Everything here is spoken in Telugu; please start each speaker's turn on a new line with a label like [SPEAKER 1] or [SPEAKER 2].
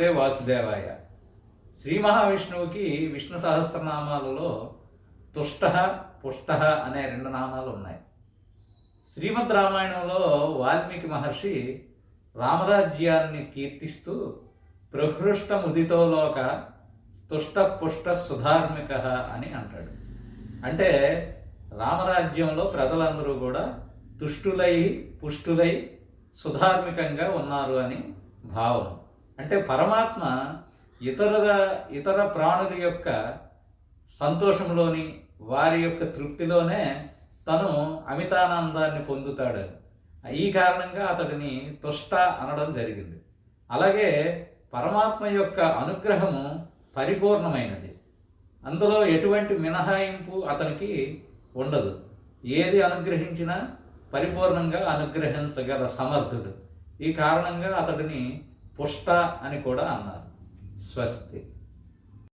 [SPEAKER 1] శ్రీమతే వాసుదేవాయ. శ్రీ మహావిష్ణువుకి విష్ణు సహస్రనామాలలో తుష్ట పుష్ట అనే రెండు నామాలు ఉన్నాయి. శ్రీమద్ రామాయణంలో వాల్మీకి మహర్షి రామరాజ్యాన్ని కీర్తిస్తూ ప్రహృష్ట ముదితోలోక తుష్ట పుష్ట సుధార్మిక అని అంటాడు. అంటే రామరాజ్యంలో ప్రజలందరూ కూడా తుష్టులై పుష్టులై సుధార్మికంగా ఉన్నారు అని భావం అంటే పరమాత్మ ఇతర ఇతర ప్రాణుల యొక్క సంతోషంలోని వారి యొక్క తృప్తిలోనే తను అమితానందాన్ని పొందుతాడు. ఈ కారణంగా అతడిని తుష్ట అనడం జరిగింది. అలాగే పరమాత్మ యొక్క అనుగ్రహము పరిపూర్ణమైనది. అందులో ఎటువంటి మినహాయింపు అతనికి ఉండదు. ఏది అనుగ్రహించినా పరిపూర్ణంగా అనుగ్రహించగల సమర్థుడు. ఈ కారణంగా అతడిని పుష్ట అని కూడా అన్నారు. స్వస్తి.